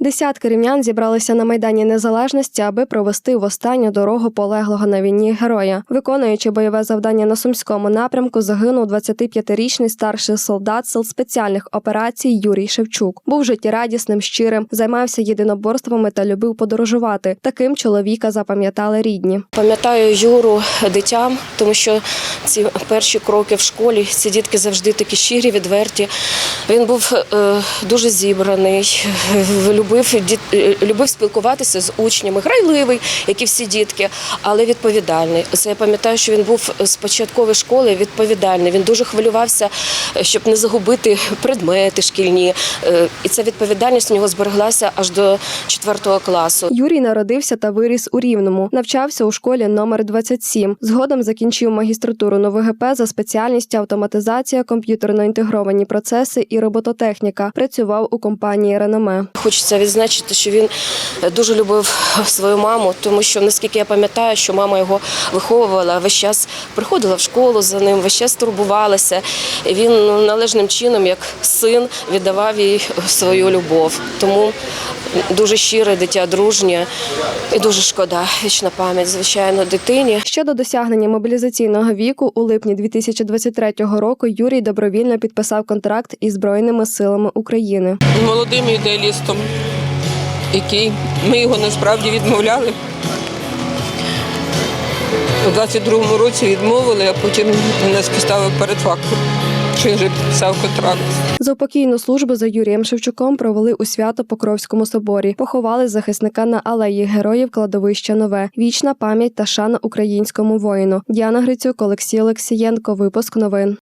Десятки рівнян зібралися на майдані незалежності, аби провести в останню дорогу полеглого на війні героя. Виконуючи бойове завдання на сумському напрямку, загинув 25-річний старший солдат сил спеціальних операцій Юрій Шевчук. Був життєрадісним, щирим, займався єдиноборствами та любив подорожувати. Таким чоловіка запам'ятали рідні. Пам'ятаю Юру дитям, тому що ці перші кроки в школі ці дітки завжди такі щирі, відверті. Він був е, дуже зібраний, любив, е, любив спілкуватися з учнями, грайливий, як і всі дітки, але відповідальний. Це я пам'ятаю, що він був з початкової школи відповідальний. Він дуже хвилювався, е, щоб не загубити предмети шкільні. Е, І ця відповідальність у нього збереглася аж до 4 класу. Юрій народився та виріс у Рівному. Навчався у школі номер 27. Згодом закінчив магістратуру на ВГП за спеціальністю автоматизація, комп'ютерно інтегровані процеси і робототехніка. Працював у компанії Реноме. Хочеться відзначити, що він дуже любив свою маму, тому що наскільки я пам'ятаю, що мама його виховувала, весь час приходила в школу за ним, весь час турбувалася. І Він ну, належним чином, як син, віддавав їй свою любов. Тому дуже щире дитя, дружнє і дуже шкода. Вічна пам'ять, звичайно, дитині. Щодо досягнення мобілізаційного віку, у липні 2023 року Юрій добровільно підписав контракт із Збройними силами України. молодим ідеалістом, який ми його насправді відмовляли. У 22-му році відмовили, а потім нас поставив перед фактом, що він вже підписав контракт. Заупокійну службу за Юрієм Шевчуком провели у Свято-Покровському соборі. Поховали захисника на алеї героїв кладовища Нове. Вічна пам'ять та шана українському воїну. Діана Грицюк, Олексій Олексієнко. Випуск новин.